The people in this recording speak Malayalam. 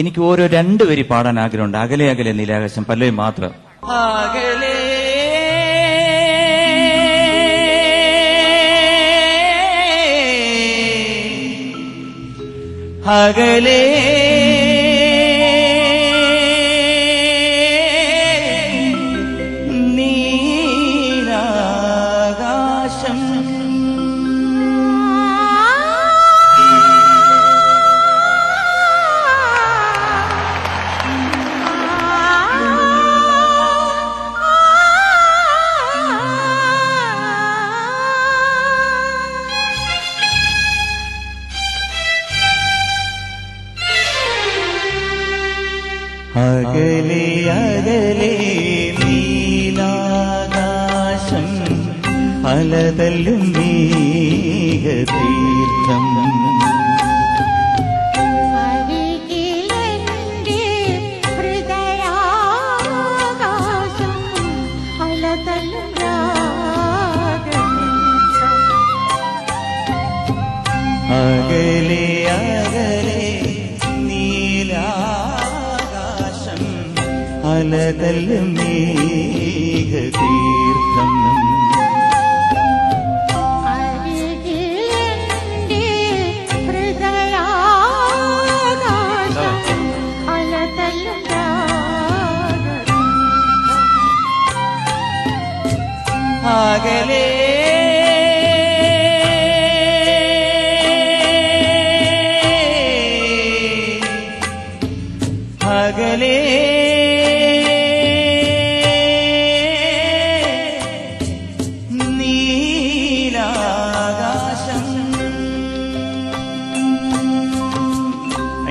എനിക്ക് ഓരോ രണ്ട് വരി പാടാൻ ആഗ്രഹമുണ്ട്. അകലെ അകലെ നീലാകാശം പല്ലവി മാത്രം. അകലേ അകലേ അകലെ അകലെ നീലാകാശം അലതല്ലും രാഗതീർത്ഥം. അകലെ അകലെ അലതല്ലും മേഘതീർത്ഥം. അകലേ അകലേ